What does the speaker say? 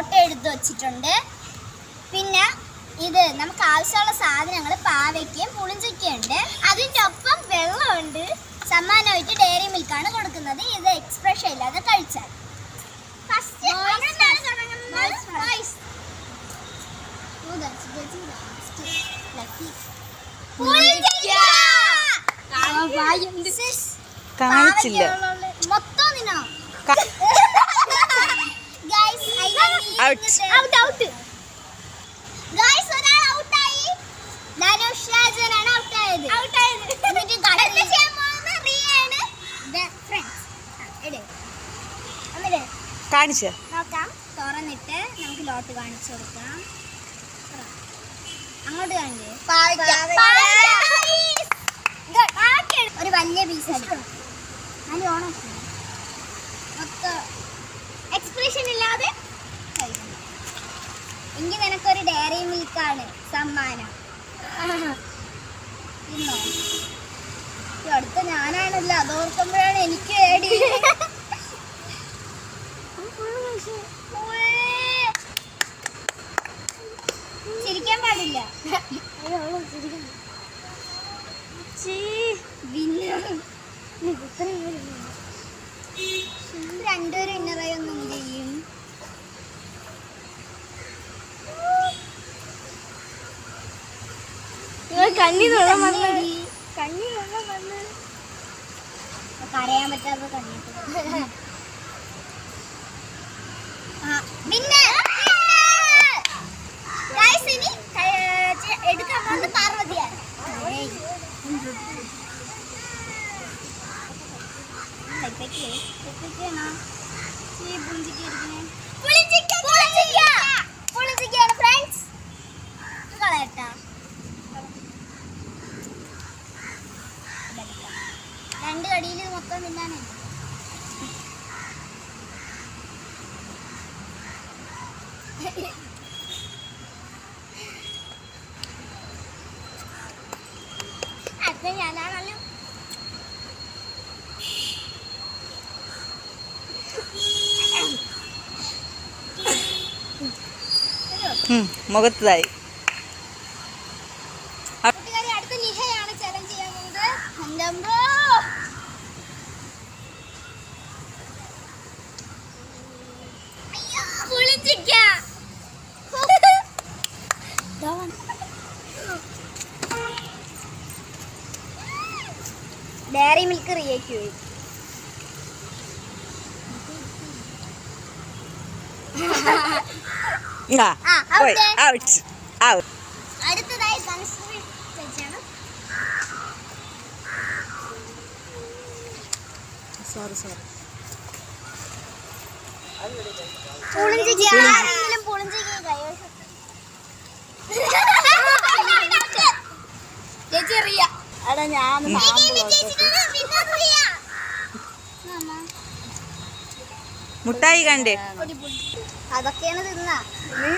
വെച്ചിട്ടുണ്ട്. പിന്നെ ഇത് നമുക്ക് ആവശ്യമുള്ള സാധനങ്ങൾ പാവയ്ക്കും പുളിഞ്ചയ്ക്കും ഉണ്ട് അതിന്റെ ഒപ്പം വെള്ളമുണ്ട്. സമ്മാനമായിട്ട് ഡയറി മിൽക്കാണ് കൊടുക്കുന്നത്. ഇത് എക്സ്പ്രഷൻ ഇല്ലാതെ കഴിച്ചാൽ. ഫസ്റ്റ് കാണിച്ചില്ല മൊത്തം നിന്നോ Out. ഔട്ട് ഔട്ട് ഗൈസ് ഒരാൾ ഔട്ടായി ധനുഷ് രാജനാണ് ഔട്ട് ആയത്. എന്നിട്ട് കടന്നു ചെയ്യാൻ പോകുന്ന? റിയാണ് ഫ്രണ്ട്സ് എടേ. അമ്മേ കാണിച്ച. നോക്കാം. തുറന്നിട്ട് നമുക്ക് ലോട്ട് കാണിച്ചു കൊടുക്കാം. അങ്ങോട്ട് കാണില്ലേ ഒരു വലിയ പീസ് ആണ് അതിന് ഓണം മൊത്തം എക്സ്പ്രഷൻ ഇല്ലാതെ കഴിക്കണം എങ്കിൽ നിനക്കൊരു ഡയറി മിൽക്കാണ് സമ്മാനം. അടുത്ത ഞാനാണല്ലോ അതോർക്കുമ്പോഴാണ് എനിക്ക് പേടി. ചിരിക്കാൻ പാടില്ല. രണ്ടുപേരും ഇന്നറായി ഒന്നും ചെയ്യും. കണ്ണി വെള്ളം വന്ന്. കണ്ണി വെള്ളം വന്ന്. കരയാൻ പറ്റാത്ത കണ്ണിട്ട് പിന്നെ എടുക്കാൻ പോകുന്നത് പാർവതിയാണ്. ഏയ്. കടിയിൽ മൊത്തം തിന്നാനേ അത് ഞാനാണല്ലോ. മുഖത്തതായി. അടുത്ത നിഹയാണ് ചലഞ്ച് ചെയ്യാൻ പോകുന്നത്. ഡയറി മിൽക്ക് റിയേക്ക് പോയി. അടുത്തതായി സൺസ്ക്രീൻ വെച്ചാണ്. സോറി സോറി പുളിഞ്ചിക്ക് ആരെങ്കിലും പുളിഞ്ചിക്ക് കൈവശം ഞാൻ മുട്ടായി കണ്ടേ. അതൊക്കെയാണ് തിന്ന. ഈ